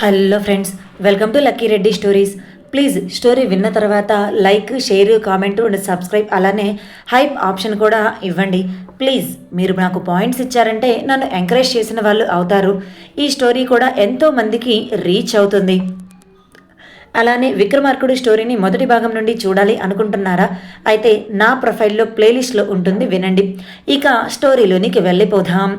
Hello friends welcome to Lucky Reddy stories please story విన్న తర్వాత like share comment and subscribe అలానే hype option కూడా ఇవ్వండి. Please మీరు నాకు పాయింట్స్ ఇచ్చారంటే నన్ను ఎంకరేజ్ చేసిన వాళ్ళు అవుతారు. ఈ స్టోరీ కూడా ఎంతో మందికి రీచ్ అవుతుంది. అలానే విక్రమార్కుడు స్టోరీని మొదటి భాగం నుండి చూడాలి అనుకుంటున్నారా? అయితే నా ప్రొఫైల్లో ప్లేలిస్ట్లో ఉంటుంది వినండి. ఇక స్టోరీలోనికి వెళ్ళిపోదాం.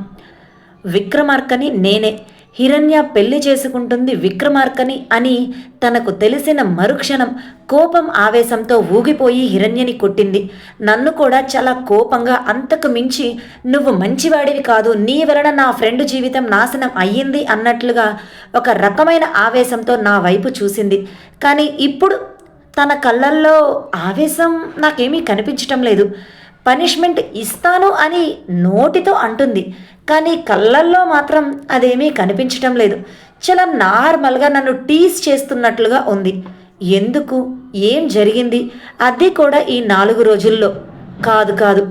విక్రమార్కని నేనే హిరణ్య పెళ్ళి చేసుకుంటుంది విక్రమార్కని అని తనకు తెలిసిన మరుక్షణం కోపం ఆవేశంతో ఊగిపోయి హిరణ్యని కొట్టింది. నన్ను కూడా చాలా కోపంగా అంతకు మించి నువ్వు మంచివాడివి కాదు నీ వలన నా ఫ్రెండ్ జీవితం నాశనం అయ్యింది అన్నట్లుగా ఒక రకమైన ఆవేశంతో నా వైపు చూసింది. కానీ ఇప్పుడు తన కళ్ళల్లో ఆవేశం నాకేమీ కనిపించటం లేదు. పనిష్మెంట్ ఇస్తాను అని నోటితో అంటుంది. కానీ కళ్ళల్లో మాత్రం అదేమీ కనిపించటం లేదు. చాలా నార్మల్గా నన్ను టీస్ చేస్తున్నట్లుగా ఉంది. ఎందుకు? ఏం జరిగింది? అది కూడా ఈ నాలుగు రోజుల్లో. కాదు కాదు.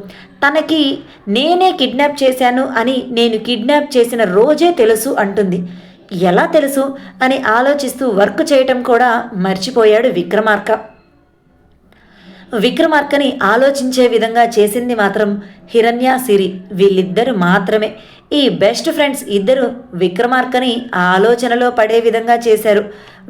తనకి నేనే కిడ్నాప్ చేశాను అని నేను కిడ్నాప్ చేసిన రోజే తెలుసు అంటుంది. ఎలా తెలుసు? అని ఆలోచిస్తూ వర్క్ చేయటం కూడా మర్చిపోయాడు విక్రమార్క. విక్రమార్కని ఆలోచించే విధంగా చేసింది మాత్రం హిరణ్య సిరి వీళ్ళిద్దరు మాత్రమే. ఈ బెస్ట్ ఫ్రెండ్స్ ఇద్దరు విక్రమార్కని ఆలోచనలో పడే విధంగా చేశారు.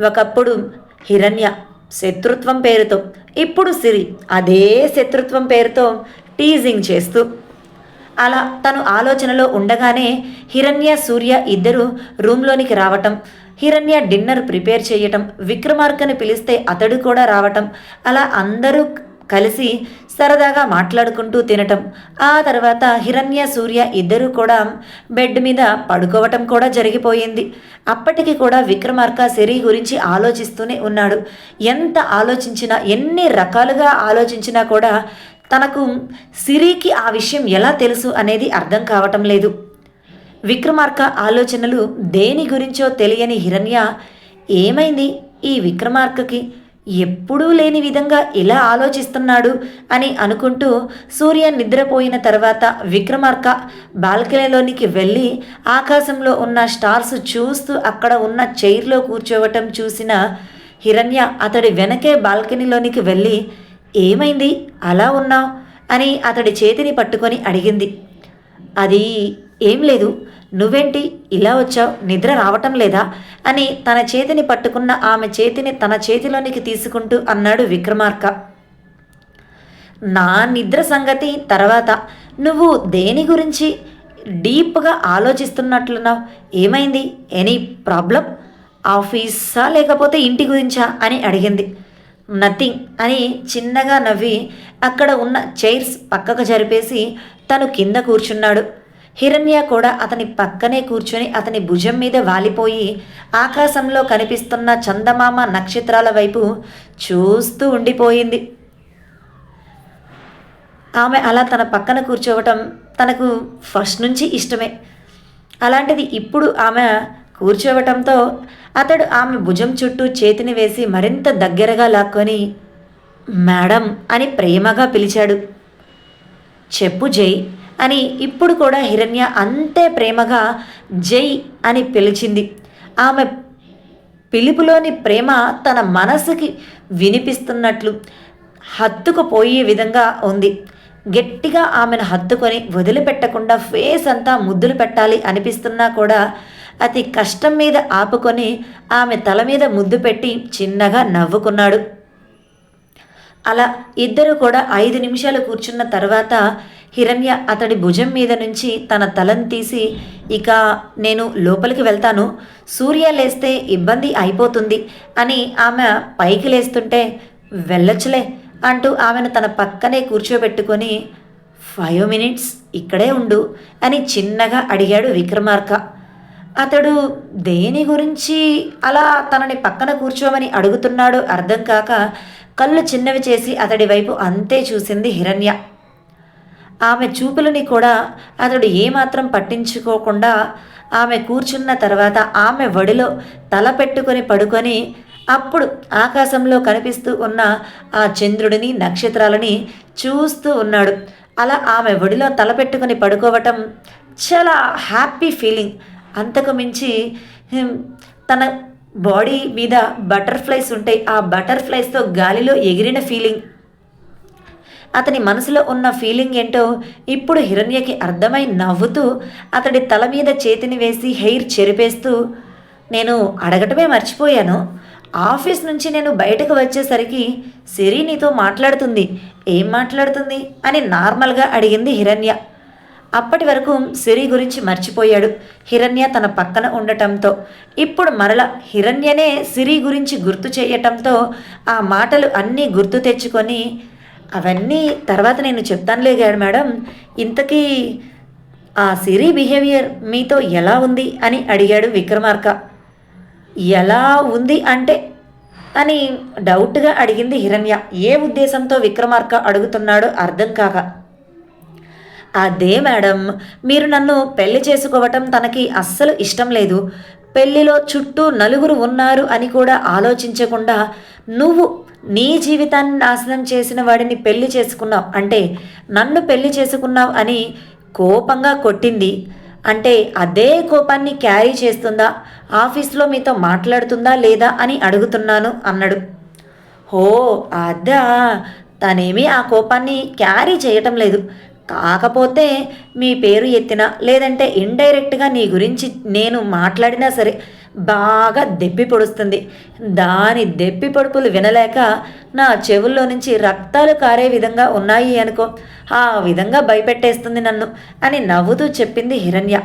ఒకప్పుడు హిరణ్య శత్రుత్వం పేరుతో ఇప్పుడు సిరి అదే శత్రుత్వం పేరుతో టీజింగ్ చేస్తూ అలా తను ఆలోచనలో ఉండగానే హిరణ్య సూర్య ఇద్దరు రూమ్లోనికి రావటం హిరణ్య డిన్నర్ ప్రిపేర్ చేయటం విక్రమార్కని పిలిస్తే అతడు కూడా రావటం అలా అందరూ కలిసి సరదాగా మాట్లాడుకుంటూ తినటం. ఆ తర్వాత హిరణ్య సూర్య ఇద్దరూ కూడా బెడ్ మీద పడుకోవటం కూడా జరిగిపోయింది. అప్పటికి కూడా విక్రమార్క శరీ గురించి ఆలోచిస్తూనే ఉన్నాడు. ఎంత ఆలోచించినా ఎన్ని రకాలుగా ఆలోచించినా కూడా తనకు సిరికి ఆ విషయం ఎలా తెలుసు అనేది అర్థం కావటం లేదు. విక్రమార్క ఆలోచనలు దేని గురించో తెలియని హిరణ్య ఏమైంది ఈ విక్రమార్కకి? ఎప్పుడూ లేని విధంగా ఇలా ఆలోచిస్తున్నాడు అని అనుకుంటూ సూర్య నిద్రపోయిన తర్వాత విక్రమార్క బాల్కనీలోనికి వెళ్ళి ఆకాశంలో ఉన్న స్టార్స్ చూస్తూ అక్కడ ఉన్న చైర్లో కూర్చోవటం చూసిన హిరణ్య అతడి వెనకే బాల్కనీలోనికి వెళ్ళి ఏమైంది? అలా ఉన్నావు? అని అతడి చేతిని పట్టుకొని అడిగింది. అది ఏం లేదు. నువ్వేంటి? ఇలా వచ్చావు? నిద్ర రావటం లేదా? అని తన చేతిని పట్టుకున్న ఆమె చేతిని తన చేతిలోనికి తీసుకుంటూ అన్నాడు విక్రమార్క. నా నిద్ర సంగతి తర్వాత. నువ్వు దేని గురించి డీప్గా ఆలోచిస్తున్నట్లున్నావు? ఏమైంది? ఎనీ ప్రాబ్లం ఆఫీసా లేకపోతే ఇంటి గురించా? అని అడిగింది. నథింగ్ అని చిన్నగా నవ్వి అక్కడ ఉన్న చైర్స్ పక్కకు జరిపేసి తను కింద కూర్చున్నాడు. హిరణ్య కూడా అతని పక్కనే కూర్చొని అతని భుజం మీద వాలిపోయి ఆకాశంలో కనిపిస్తున్న చందమామ నక్షత్రాల వైపు చూస్తూ ఉండిపోయింది. ఆమె అలా తన పక్కన కూర్చోవటం తనకు ఫస్ట్ నుంచి ఇష్టమే. అలాంటిది ఇప్పుడు ఆమె కూర్చోవటంతో అతడు ఆమె భుజం చుట్టూ చేతిని వేసి మరింత దగ్గరగా లాక్కొని మేడం అని ప్రేమగా పిలిచాడు. చెప్పు జై అని ఇప్పుడు కూడా హిరణ్య అంతే ప్రేమగా జై అని పిలిచింది. ఆమె పిలుపులోని ప్రేమ తన మనసుకి వినిపిస్తున్నట్లు హత్తుకుపోయే విధంగా ఉంది. గట్టిగా ఆమెను హత్తుకొని వదిలిపెట్టకుండా ఫేస్ అంతా ముద్దులు పెట్టాలి అనిపిస్తున్నా కూడా అతి కష్టం మీద ఆపుకొని ఆమె తల మీద ముద్దు పెట్టి చిన్నగా నవ్వుకున్నాడు. అలా ఇద్దరు కూడా ఐదు నిమిషాలు కూర్చున్న తర్వాత హిరణ్య అతడి భుజం మీద నుంచి తన తలను తీసి ఇక నేను లోపలికి వెళ్తాను. సూర్య లేస్తే ఇబ్బంది అయిపోతుంది అని ఆమె పైకి లేస్తుంటే వెళ్ళొచ్చులే అంటూ ఆమెను తన పక్కనే కూర్చోబెట్టుకొని ఫైవ్ మినిట్స్ ఇక్కడే ఉండు అని చిన్నగా అడిగాడు విక్రమార్క. అతడు దేని గురించి అలా తనని పక్కన కూర్చోమని అడుగుతున్నాడో అర్థం కాక కళ్ళు చిన్నవి చేసి అతడి వైపు అంతే చూసింది హిరణ్య. ఆమె చూపులని కూడా అతడు ఏమాత్రం పట్టించుకోకుండా ఆమె కూర్చున్న తర్వాత ఆమె వడిలో తల పెట్టుకొని పడుకొని అప్పుడు ఆకాశంలో కనిపిస్తూ ఉన్న ఆ చంద్రుడిని నక్షత్రాలని చూస్తూ ఉన్నాడు. అలా ఆమె ఒడిలో తలపెట్టుకుని పడుకోవటం చాలా హ్యాపీ ఫీలింగ్. అంతకు మించి తన బాడీ మీద బటర్ఫ్లైస్ ఉంటాయి ఆ బటర్ఫ్లైస్తో గాలిలో ఎగిరిన ఫీలింగ్. అతని మనసులో ఉన్న ఫీలింగ్ ఏంటో ఇప్పుడు హిరణ్యకి అర్థమై నవ్వుతూ అతడి తల మీద చేతిని వేసి హెయిర్ చెరిపేస్తూ నేను అడగటమే మర్చిపోయాను. ఆఫీస్ నుంచి నేను బయటకు వచ్చేసరికి సిరి నీతో మాట్లాడుతుంది. ఏం మాట్లాడుతుంది? అని నార్మల్గా అడిగింది హిరణ్య. అప్పటి వరకు సిరి గురించి మర్చిపోయాడు హిరణ్య తన పక్కన ఉండటంతో. ఇప్పుడు మరల హిరణ్యనే సిరి గురించి గుర్తు చేయటంతో ఆ మాటలు అన్నీ గుర్తు తెచ్చుకొని అవన్నీ తర్వాత నేను చెప్తానులే గాడు మేడం ఇంతకీ ఆ సిరి బిహేవియర్ మీతో ఎలా ఉంది అని అడిగాడు విక్రమార్క. ఎలా ఉంది అంటే అని డౌట్గా అడిగింది హిరణ్య. ఏ ఉద్దేశంతో విక్రమార్క అడుగుతున్నాడో అర్థం కాక. అదే మేడం మీరు నన్ను పెళ్ళి చేసుకోవటం తనకి అస్సలు ఇష్టం లేదు. పెళ్ళిలో చుట్టూ నలుగురు ఉన్నారు అని కూడా ఆలోచించకుండా నువ్వు నీ జీవితాన్ని నాశనం చేసిన వాడిని పెళ్ళి చేసుకున్నావు అంటే నన్ను పెళ్ళి చేసుకున్నావు అని కోపంగా కొట్టింది. అంటే అదే కోపాన్ని క్యారీ చేస్తుందా? ఆఫీస్లో మీతో మాట్లాడుతుందా లేదా అని అడుగుతున్నాను అన్నాడు. హో అదా. తనేమీ ఆ కోపాన్ని క్యారీ చేయటం లేదు. కాకపోతే మీ పేరు ఎత్తినా లేదంటే ఇండైరెక్ట్గా నీ గురించి నేను మాట్లాడినా సరే బాగా దెప్పి పొడుస్తుంది. దాని దెప్పి పొడుపులు వినలేక నా చెవుల్లో నుంచి రక్తాలు కారే విధంగా ఉన్నాయి అనుకో. ఆ విధంగా భయపెట్టేస్తుంది నన్ను అని నవ్వుతూ చెప్పింది హిరణ్య.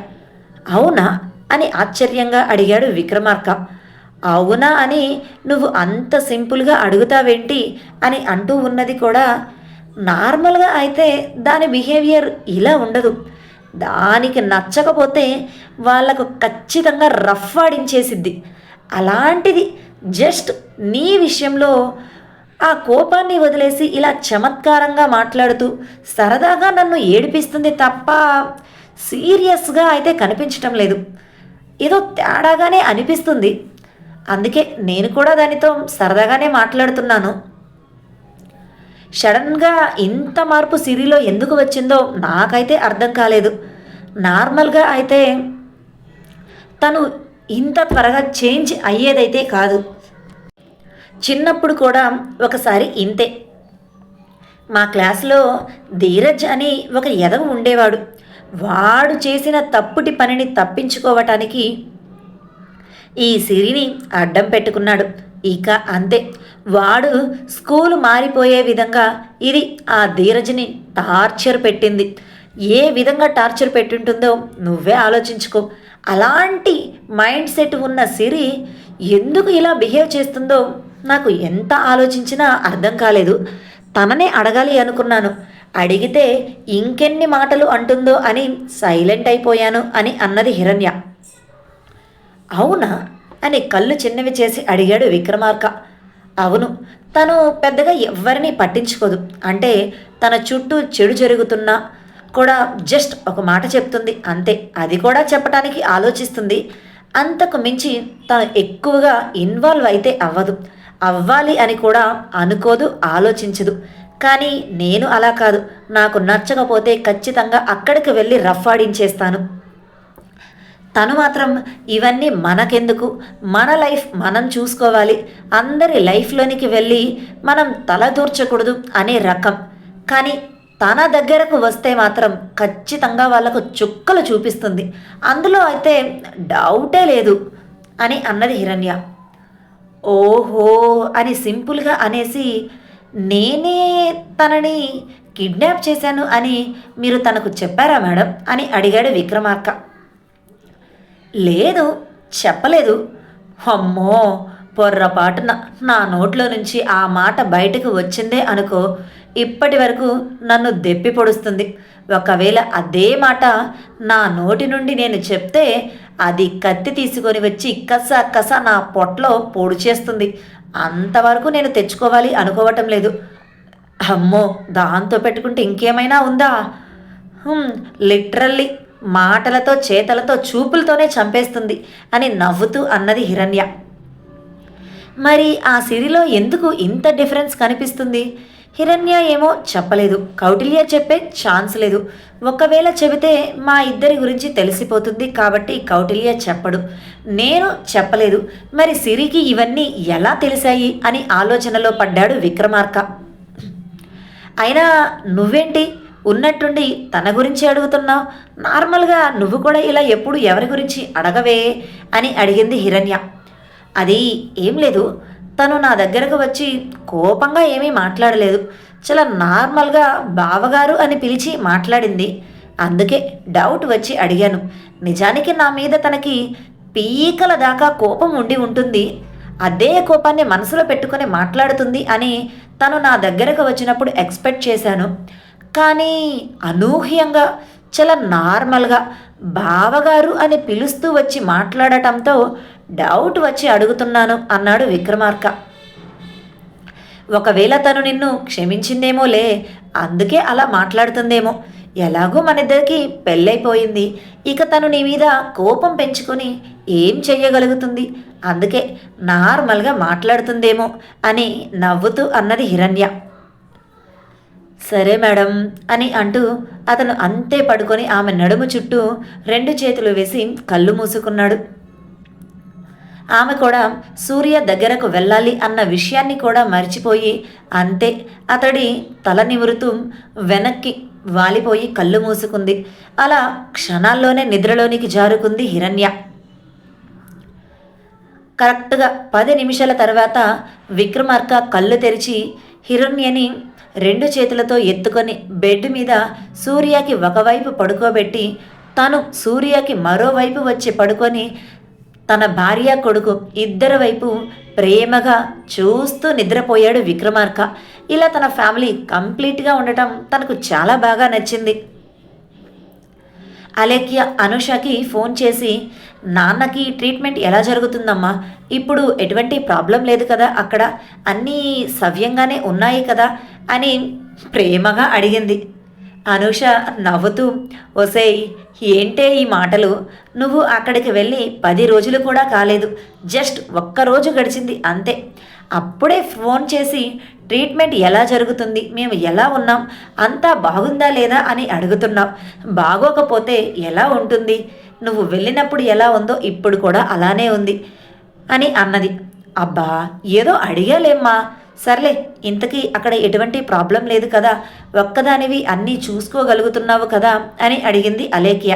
అవునా? అని ఆశ్చర్యంగా అడిగాడు విక్రమార్క. అవునా అని నువ్వు అంత సింపుల్గా అడుగుతావేంటి? అని అంటూ ఉన్నది కూడా నార్మల్గా అయితే దాని బిహేవియర్ ఇలా ఉండదు. దానికి నచ్చకపోతే వాళ్ళకు ఖచ్చితంగా రఫ్ ఆడించేసిద్ది. అలాంటిది జస్ట్ నీ విషయంలో ఆ కోపాన్ని వదిలేసి ఇలా చమత్కారంగా మాట్లాడుతూ సరదాగా నన్ను ఏడిపిస్తుంది తప్ప సీరియస్గా అయితే కనిపించటం లేదు. ఏదో తేడాగానే అనిపిస్తుంది. అందుకే నేను కూడా దానితో సరదాగానే మాట్లాడుతున్నాను. సడన్గా ఇంత మార్పు సిరిలో ఎందుకు వచ్చిందో నాకైతే అర్థం కాలేదు. నార్మల్గా అయితే తను ఇంత త్వరగా చేంజ్ అయ్యేదైతే కాదు. చిన్నప్పుడు కూడా ఒకసారి ఇంతే. మా క్లాస్లో ధీరజ్ అని ఒక ఎదవ ఉండేవాడు. వాడు చేసిన తప్పుటి పనిని తప్పించుకోవటానికి ఈ సిరిని అడ్డం పెట్టుకున్నాడు. ఇక అంతే. వాడు స్కూలు మారిపోయే విధంగా ఇది ఆ ధీరజ్ని టార్చర్ పెట్టింది. ఏ విధంగా టార్చర్ పెట్టుంటుందో నువ్వే ఆలోచించుకో. అలాంటి మైండ్ సెట్ ఉన్న సిరి ఎందుకు ఇలా బిహేవ్ చేస్తుందో నాకు ఎంత ఆలోచించినా అర్థం కాలేదు. తననే అడగాలి అనుకున్నాను. అడిగితే ఇంకెన్ని మాటలు అంటుందో అని సైలెంట్ అయిపోయాను అని అన్నది హిరణ్య. అవునా? అని కళ్ళు చిన్నవి చేసి అడిగాడు విక్రమార్క. అవును తను పెద్దగా ఎవరిని పట్టించుకోదు. అంటే తన చుట్టూ చెడు జరుగుతున్నా కూడా జస్ట్ ఒక మాట చెప్తుంది. అంతే అది కూడా చెప్పడానికి ఆలోచిస్తుంది. అంతకు మించి తను ఎక్కువగా ఇన్వాల్వ్ అయితే అవ్వదు. అవ్వాలి అని కూడా అనుకోదు ఆలోచించదు. కానీ నేను అలా కాదు. నాకు నచ్చకపోతే ఖచ్చితంగా అక్కడికి వెళ్ళి రఫ్ ఆడించేస్తాను. తను మాత్రం ఇవన్నీ మనకెందుకు? మన లైఫ్ మనం చూసుకోవాలి. అందరి లైఫ్లోనికి వెళ్ళి మనం తలదూర్చకూడదు అనే రకం. కానీ తన దగ్గరకు వస్తే మాత్రం ఖచ్చితంగా వాళ్ళకు చుక్కలు చూపిస్తుంది. అందులో అయితే డౌటే లేదు అని అన్నది హిరణ్య. ఓహో అని సింపుల్గా అనేసి నేనే తనని కిడ్నాప్ చేశాను అని మీరు తనకు చెప్పారా మేడం? అని అడిగాడు విక్రమార్క. లేదు చెప్పలేదు. అమ్మో పొర్రపాటున నా నోట్లో నుంచి ఆ మాట బయటకు వచ్చిందే అనుకో ఇప్పటి వరకు నన్ను దెప్పి పొడుస్తుంది. ఒకవేళ అదే మాట నా నోటి నుండి నేను చెప్తే అది కత్తి తీసుకొని వచ్చి కస కస నా పొట్లో పొడి చేస్తుంది. అంతవరకు నేను తెచ్చుకోవాలి అనుకోవటం లేదు. అమ్మో దాంతో పెట్టుకుంటే ఇంకేమైనా ఉందా? లిటరల్లీ. మాటలతో చేతలతో చూపులతోనే చంపేస్తుంది అని నవ్వుతూ అన్నది హిరణ్య. మరి ఆ సిరిలో ఎందుకు ఇంత డిఫరెన్స్ కనిపిస్తుంది? హిరణ్య ఏమో చెప్పలేదు. కౌటిల్య చెప్పే ఛాన్స్ లేదు. ఒకవేళ చెబితే మా ఇద్దరి గురించి తెలిసిపోతుంది కాబట్టి కౌటిల్య చెప్పడు. నేను చెప్పలేదు. మరి సిరికి ఇవన్నీ ఎలా తెలిసాయి అని ఆలోచనలో పడ్డాడు విక్రమార్క. అయినా నువ్వేంటి? ఉన్నట్టుండి తన గురించి అడుగుతున్నావు నార్మల్గా నువ్వు కూడా ఇలా ఎప్పుడు ఎవరి గురించి అడగవే అని అడిగింది హిరణ్య. అది ఏం లేదు తను నా దగ్గరకు వచ్చి కోపంగా ఏమీ మాట్లాడలేదు చాలా నార్మల్గా బావగారు అని పిలిచి మాట్లాడింది. అందుకే డౌట్ వచ్చి అడిగాను నిజానికి నా మీద తనకి పీకల దాకా కోపం ఉండి ఉంటుంది అదే కోపాన్ని మనసులో పెట్టుకుని మాట్లాడుతుంది అని తను నా దగ్గరకు వచ్చినప్పుడు ఎక్స్పెక్ట్ చేశాను. కానీ అనూహ్యంగా చాలా నార్మల్గా బావగారు అని పిలుస్తూ వచ్చి మాట్లాడటంతో డౌట్ వచ్చి అడుగుతున్నాను అన్నాడు విక్రమార్క. ఒకవేళ తను నిన్ను క్షమించిందేమోలే అందుకే అలా మాట్లాడుతుందేమో. ఎలాగో మన ఇద్దరికి పెళ్ళైపోయింది. ఇక తను నీ మీద కోపం పెంచుకొని ఏం చెయ్యగలుగుతుంది? అందుకే నార్మల్గా మాట్లాడుతుందేమో అని నవ్వుతూ అన్నది హిరణ్య. సరే మేడం అని అంటూ అతను అంతే పడుకొని ఆమె నడుము చుట్టూ రెండు చేతులు వేసి కళ్ళు మూసుకున్నాడు. ఆమె కూడా సూర్య దగ్గరకు వెళ్ళాలి అన్న విషయాన్ని కూడా మర్చిపోయి అంతే అతడి తల నిమురుతూ వెనక్కి వాలిపోయి కళ్ళు మూసుకుంది. అలా క్షణాల్లోనే నిద్రలోనికి జారుకుంది హిరణ్య. కరెక్ట్గా పది నిమిషాల తర్వాత విక్రమార్క కళ్ళు తెరిచి హిరణ్యని రెండు చేతులతో ఎత్తుకొని బెడ్ మీద సూర్యకి ఒకవైపు పడుకోబెట్టి తను సూర్యకి మరోవైపు వచ్చి పడుకొని తన భార్య కొడుకు ఇద్దరి వైపు ప్రేమగా చూస్తూ నిద్రపోయాడు విక్రమార్క. ఇలా తన ఫ్యామిలీ కంప్లీట్గా ఉండటం తనకు చాలా బాగా నచ్చింది. అలేఖ్య అనుషకి ఫోన్ చేసి నాన్నకి ట్రీట్మెంట్ ఎలా జరుగుతుందమ్మా? ఇప్పుడు ఎటువంటి ప్రాబ్లం లేదు కదా అక్కడ. అన్నీ సవ్యంగానే ఉన్నాయి కదా. అని ప్రేమగా అడిగింది. అనుష నవ్వుతూ ఒసేయ్ ఏంటే ఈ మాటలు? నువ్వు అక్కడికి వెళ్ళి పది రోజులు కూడా కాలేదు. జస్ట్ ఒక్కరోజు గడిచింది అంతే. అప్పుడే ఫోన్ చేసి ట్రీట్మెంట్ ఎలా జరుగుతుంది? మేము ఎలా ఉన్నాం? అంతా బాగుందా లేదా? అని అడుగుతున్నాం బాగోకపోతే ఎలా ఉంటుంది? నువ్వు వెళ్ళినప్పుడు ఎలా ఉందో ఇప్పుడు కూడా అలానే ఉంది అని అన్నది. అబ్బా ఏదో అడిగాలేమ్మా. సర్లే ఇంతకీ అక్కడ ఎటువంటి ప్రాబ్లం లేదు కదా ఒక్కదానివి అన్నీ చూసుకోగలుగుతున్నావు కదా అని అడిగింది అలేఖ్య.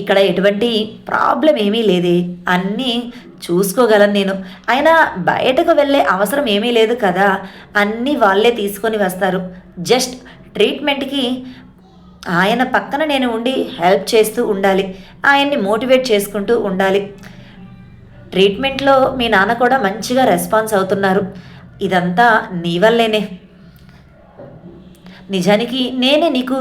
ఇక్కడ ఎటువంటి ప్రాబ్లం ఏమీ లేదే అన్నీ చూసుకోగలను నేను. అయినా బయటకు వెళ్ళే అవసరం ఏమీ లేదు కదా అన్నీ వాళ్ళే తీసుకొని వస్తారు. జస్ట్ ట్రీట్మెంట్కి ఆయన పక్కన నేను ఉండి హెల్ప్ చేస్తూ ఉండాలి. ఆయన్ని మోటివేట్ చేసుకుంటూ ఉండాలి. ట్రీట్మెంట్లో మీ నాన్న కూడా మంచిగా రెస్పాన్స్ అవుతున్నారు. ఇదంతా నీ వల్లేనే. నిజానికి నేనే నీకు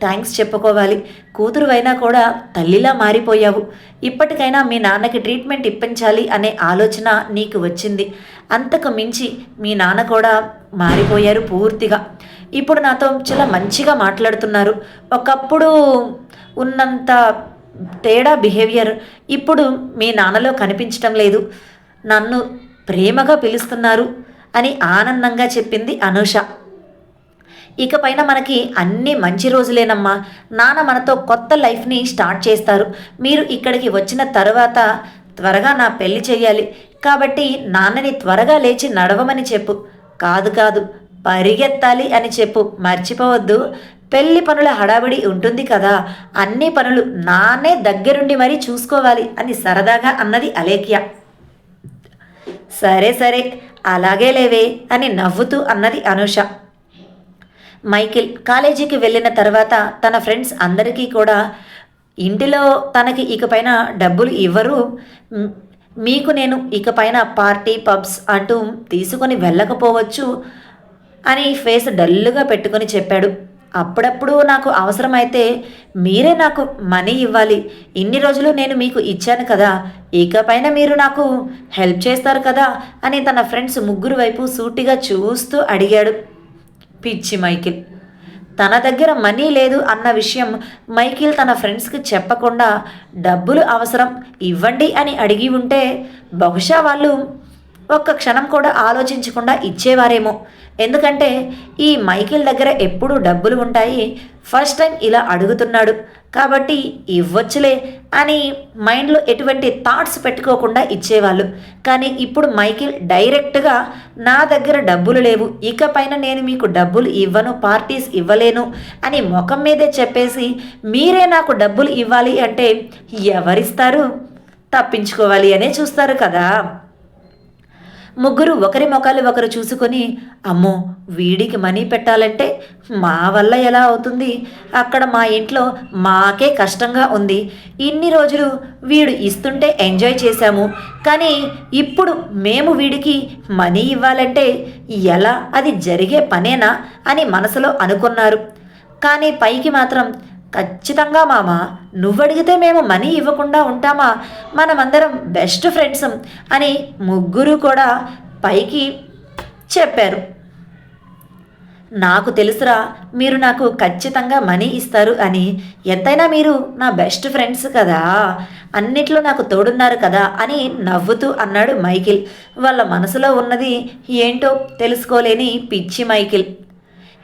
థ్యాంక్స్ చెప్పుకోవాలి. కూతురు అయినా కూడా తల్లిలా మారిపోయావు. ఇప్పటికైనా మీ నాన్నకి ట్రీట్మెంట్ ఇప్పించాలి అనే ఆలోచన నీకు వచ్చింది. అంతకు మించి మీ నాన్న కూడా మారిపోయారు పూర్తిగా. ఇప్పుడు నాతో చాలా మంచిగా మాట్లాడుతున్నారు. ఒకప్పుడు ఉన్నంత తేడా బిహేవియర్ ఇప్పుడు మీ నాన్నలో కనిపించటం లేదు. నన్ను ప్రేమగా పిలుస్తున్నారు అని ఆనందంగా చెప్పింది అనూష. ఇకపైన మనకి అన్ని మంచి రోజులేనమ్మా. నాన్న మనతో కొత్త లైఫ్ని స్టార్ట్ చేస్తారు. మీరు ఇక్కడికి వచ్చిన తర్వాత త్వరగా నా పెళ్ళి చేయాలి. కాబట్టి నాన్నని త్వరగా లేచి నడవమని చెప్పు. కాదు కాదు పరిగెత్తాలి అని చెప్పు. మర్చిపోవద్దు. పెళ్ళి పనుల హడావిడి ఉంటుంది కదా అన్ని పనులు నానే దగ్గరుండి మరీ చూసుకోవాలి అని సరదాగా అన్నది అలేఖ్య. సరే సరే అలాగే లేవే అని నవ్వుతూ అన్నది అనుష. మైకిల్ కాలేజీకి వెళ్ళిన తర్వాత తన ఫ్రెండ్స్ అందరికీ కూడా ఇంటిలో తనకి ఇకపైన డబ్బులు ఇవ్వరు మీకు నేను ఇకపైన పార్టీ పబ్స్ అంటూ తీసుకొని వెళ్ళకపోవచ్చు అని ఫేస్ డల్లుగా పెట్టుకొని చెప్పాడు. అప్పుడప్పుడు నాకు అవసరమైతే మీరే నాకు మనీ ఇవ్వాలి. ఇన్ని రోజులు నేను మీకు ఇచ్చాను కదా. ఇకపైన మీరు నాకు హెల్ప్ చేస్తారు కదా అని తన ఫ్రెండ్స్ ముగ్గురు వైపు సూటిగా చూస్తూ అడిగాడు పిచ్చి మైకిల్. తన దగ్గర మనీ లేదు అన్న విషయం మైకిల్ తన ఫ్రెండ్స్కి చెప్పకుండా డబ్బులు అవసరం ఇవ్వండి అని అడిగి ఉంటే బహుశా వాళ్ళు ఒక్క క్షణం కూడా ఆలోచించకుండా ఇచ్చేవారేమో. ఎందుకంటే ఈ మైకిల్ దగ్గర ఎప్పుడూ డబ్బులు ఉంటాయి. ఫస్ట్ టైం ఇలా అడుగుతున్నాడు. కాబట్టి ఇవ్వచ్చులే అని మైండ్లో ఎటువంటి థాట్స్ పెట్టుకోకుండా ఇచ్చేవాళ్ళు. కానీ ఇప్పుడు మైకిల్ డైరెక్ట్గా నా దగ్గర డబ్బులు లేవు. ఇకపైన నేను మీకు డబ్బులు ఇవ్వను పార్టీస్ ఇవ్వలేను అని ముఖం మీదే చెప్పేసి మీరే నాకు డబ్బులు ఇవ్వాలి అంటే ఎవరిస్తారు? తప్పించుకోవాలి అనే చూస్తారు కదా. ముగ్గురు ఒకరి ముఖాలు ఒకరు చూసుకొని అమ్మో వీడికి మనీ పెట్టాలంటే మా వల్ల ఎలా అవుతుంది? అక్కడ మా ఇంట్లో మాకే కష్టంగా ఉంది. ఇన్ని రోజులు వీడు ఇస్తుంటే ఎంజాయ్ చేశాము. కానీ ఇప్పుడు మేము వీడికి మనీ ఇవ్వాలంటే ఎలా? అది జరిగే పనేనా? అని మనసులో అనుకున్నారు. కానీ పైకి మాత్రం ఖచ్చితంగా మామ. నువ్వడిగితే మేము మనీ ఇవ్వకుండా ఉంటామా? మనమందరం బెస్ట్ ఫ్రెండ్స్ అని ముగ్గురు కూడా పైకి చెప్పారు. నాకు తెలుసురా మీరు నాకు ఖచ్చితంగా మనీ ఇస్తారు అని. ఎంతైనా మీరు నా బెస్ట్ ఫ్రెండ్స్ కదా. అన్నిట్లో నాకు తోడున్నారు కదా అని నవ్వుతూ అన్నాడు మైకిల్. వాళ్ళ మనసులో ఉన్నది ఏంటో తెలుసుకోలేని పిచ్చి మైకిల్.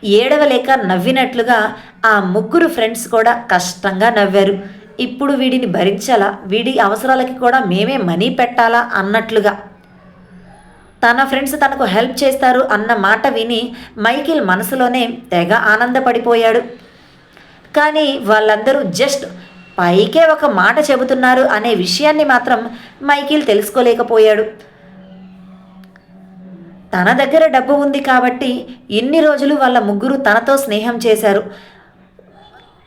ఏడవలేక నవ్వినట్లుగా ఆ ముగ్గురు ఫ్రెండ్స్ కూడా కష్టంగా నవ్వారు. ఇప్పుడు వీడిని భరించాలా? వీడి అవసరాలకి కూడా మేమే మనీ పెట్టాలా అన్నట్లుగా. తన ఫ్రెండ్స్ తనకు హెల్ప్ చేస్తారు అన్న మాట విని మైకిల్ మనసులోనే తెగ ఆనందపడిపోయాడు. కానీ వాళ్ళందరూ జస్ట్ పైకే ఒక మాట చెబుతున్నారు అనే విషయాన్ని మాత్రం మైకిల్ తెలుసుకోలేకపోయాడు. తన దగ్గర డబ్బు ఉంది కాబట్టి ఇన్ని రోజులు వాళ్ళ ముగ్గురు తనతో స్నేహం చేశారు.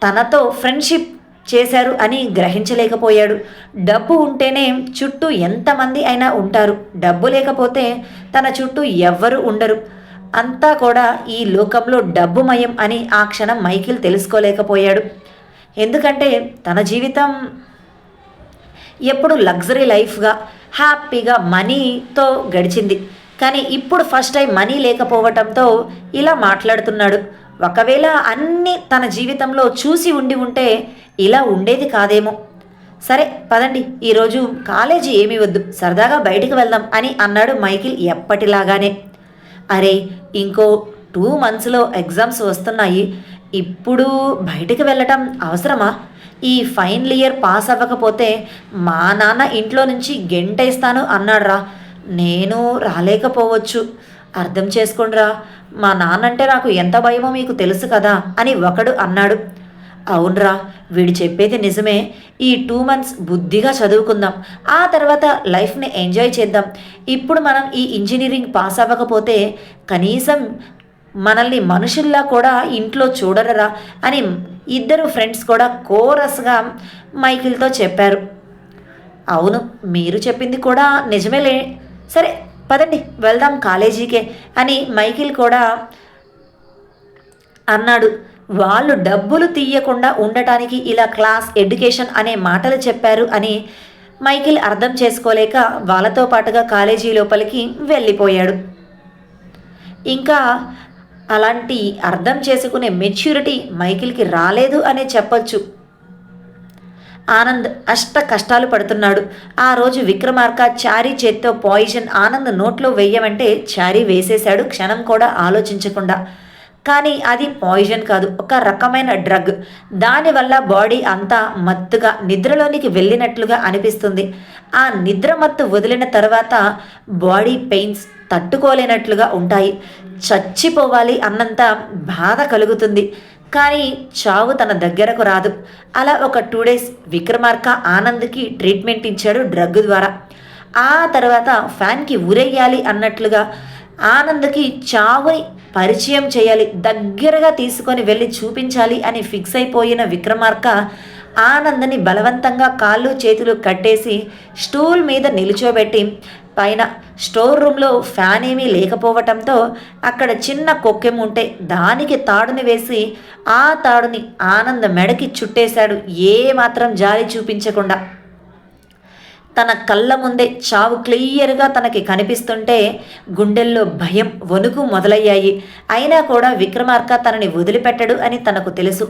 తనతో ఫ్రెండ్షిప్ చేశారు అని గ్రహించలేకపోయాడు. డబ్బు ఉంటేనే చుట్టూ ఎంతమంది అయినా ఉంటారు. డబ్బు లేకపోతే తన చుట్టూ ఎవ్వరు ఉండరు. అంతా కూడా ఈ లోకంలో డబ్బుమయం అని ఆ క్షణం మైకిల్ తెలుసుకోలేకపోయాడు. ఎందుకంటే తన జీవితం ఎప్పుడు లగ్జరీ లైఫ్గా హ్యాపీగా మనీతో గడిచింది. కానీ ఇప్పుడు ఫస్ట్ టైం మనీ లేకపోవటంతో ఇలా మాట్లాడుతున్నాడు. ఒకవేళ అన్నీ తన జీవితంలో చూసి ఉండి ఉంటే ఇలా ఉండేది కాదేమో. సరే పదండి. ఈరోజు కాలేజీ ఏమీ వద్దు. సరదాగా బయటికి వెళ్దాం అని అన్నాడు మైకిల్ ఎప్పటిలాగానే. అరే ఇంకో టూ మంత్స్లో ఎగ్జామ్స్ వస్తున్నాయి. ఇప్పుడు బయటికి వెళ్ళటం అవసరమా? ఈ ఫైనల్ ఇయర్ పాస్ అవ్వకపోతే మా నాన్న ఇంట్లో నుంచి గెంటేస్తాను అన్నాడురా. నేను రాలేకపోవచ్చు. అర్థం చేసుకోండిరా మా నాన్నంటే నాకు ఎంత భయమో మీకు తెలుసు కదా అని ఒకడు అన్నాడు. అవునరా వీడు చెప్పేది నిజమే. ఈ టూ మంత్స్ బుద్ధిగా చదువుకుందాం. ఆ తర్వాత లైఫ్ని ఎంజాయ్ చేద్దాం. ఇప్పుడు మనం ఈ ఇంజనీరింగ్ పాస్ అవ్వకపోతే కనీసం మనల్ని మనుషుల్లా కూడా ఇంట్లో చూడరరా అని ఇద్దరు ఫ్రెండ్స్ కూడా కోరస్గా మైకిల్తో చెప్పారు. అవును మీరు చెప్పింది కూడా నిజమేలే. సరే పదండి వెళ్దాం కాలేజీకే అని మైకిల్ కూడా అన్నాడు. వాళ్ళు డబ్బులు తీయకుండా ఉండటానికి ఇలా క్లాస్ ఎడ్యుకేషన్ అనే మాటలు చెప్పారు అని మైకిల్ అర్థం చేసుకోలేక వాళ్ళతో పాటుగా కాలేజీ లోపలికి వెళ్ళిపోయాడు. ఇంకా అలాంటి అర్థం చేసుకునే మెచ్యూరిటీ మైకిల్కి రాలేదు అనే చెప్పొచ్చు. ఆనంద్ అష్ట కష్టాలు పడుతున్నాడు. ఆ రోజు విక్రమార్క చారీ చేత్తో పాయిజన్ ఆనంద్ నోట్లో వేయమంటే చారీ వేసేశాడు. క్షణం కూడా ఆలోచించకుండా. కానీ అది పాయిజన్ కాదు. ఒక రకమైన డ్రగ్. దానివల్ల బాడీ అంతా మత్తుగా నిద్రలోనికి వెళ్ళినట్లుగా అనిపిస్తుంది. ఆ నిద్ర మత్తు వదిలిన తర్వాత బాడీ పెయిన్స్ తట్టుకోలేనట్లుగా ఉంటాయి. చచ్చిపోవాలి అన్నంత బాధ కలుగుతుంది. కానీ చావు తన దగ్గరకు రాదు. అలా ఒక టూ డేస్ విక్రమార్క ఆనంద్కి ట్రీట్మెంట్ ఇచ్చాడు డ్రగ్ ద్వారా. ఆ తర్వాత ఫ్యాన్కి ఊరేయాలి అన్నట్లుగా ఆనంద్కి చావుని పరిచయం చేయాలి దగ్గరగా తీసుకొని వెళ్ళి చూపించాలి అని ఫిక్స్ అయిపోయిన విక్రమార్క ఆనందని బలవంతంగా కాళ్ళు చేతులు కట్టేసి స్టూల్ మీద నిలుచోబెట్టి పైన స్టోర్ రూమ్లో ఫ్యాన్ ఏమీ లేకపోవటంతో అక్కడ చిన్న కొక్కెం ఉంటే దానికి తాడుని వేసి ఆ తాడుని ఆనంద మెడకి చుట్టేశాడు. ఏ మాత్రం జాలి చూపించకుండా తన కళ్ళ ముందే చావు క్లియర్గా తనకి కనిపిస్తుంటే గుండెల్లో భయం వణుకు మొదలయ్యాయి. అయినా కూడా విక్రమార్క తనని వదిలిపెట్టడు అని తనకు తెలుసు.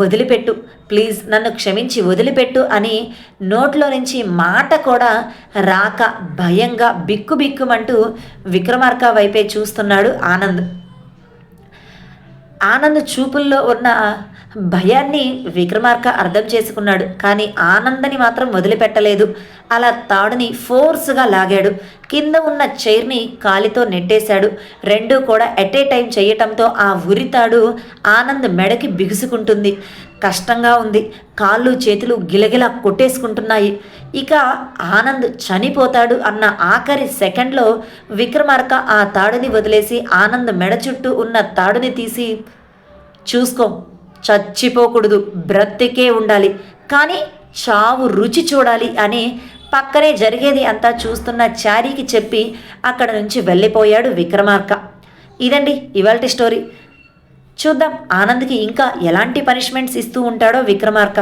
వదిలిపెట్టు ప్లీజ్ నన్ను క్షమించి వదిలిపెట్టు అని నోట్లో నుంచి మాట కూడా రాక భయంగా బిక్కు బిక్కుమంటూ విక్రమార్క వైపే చూస్తున్నాడు ఆనంద్. ఆనంద్ చూపుల్లో ఉన్న భయాన్ని విక్రమార్క అర్థం చేసుకున్నాడు కానీ ఆనందని మాత్రం వదిలిపెట్టలేదు. అలా తాడుని ఫోర్స్గా లాగాడు. కింద ఉన్న చైర్ని కాలితో నెట్టేశాడు. రెండు కూడా ఎట్ ఏ టైం చేయటంతో ఆ ఉరితాడు ఆనంద్ మెడకి బిగుసుకుంటుంది. కష్టంగా ఉంది. కాళ్ళు చేతులు గిలగిలా కొట్టేసుకుంటున్నాయి. ఇక ఆనంద్ చనిపోతాడు అన్న ఆఖరి సెకండ్లో విక్రమార్క ఆ తాడుని వదిలేసి ఆనంద్ మెడ చుట్టూ ఉన్న తాడుని తీసి చూసుకో చచ్చిపోకూడదు బ్రతికే ఉండాలి. కానీ చావు రుచి చూడాలి అని పక్కనే జరిగేది అంతా చూస్తున్న చారీకి చెప్పి అక్కడ నుంచి వెళ్ళిపోయాడు విక్రమార్క. ఇదండి ఇవాల్టి స్టోరీ. చూద్దాం ఆనంద్కి ఇంకా ఎలాంటి పనిష్మెంట్స్ ఇస్తూ ఉంటాడో విక్రమార్క.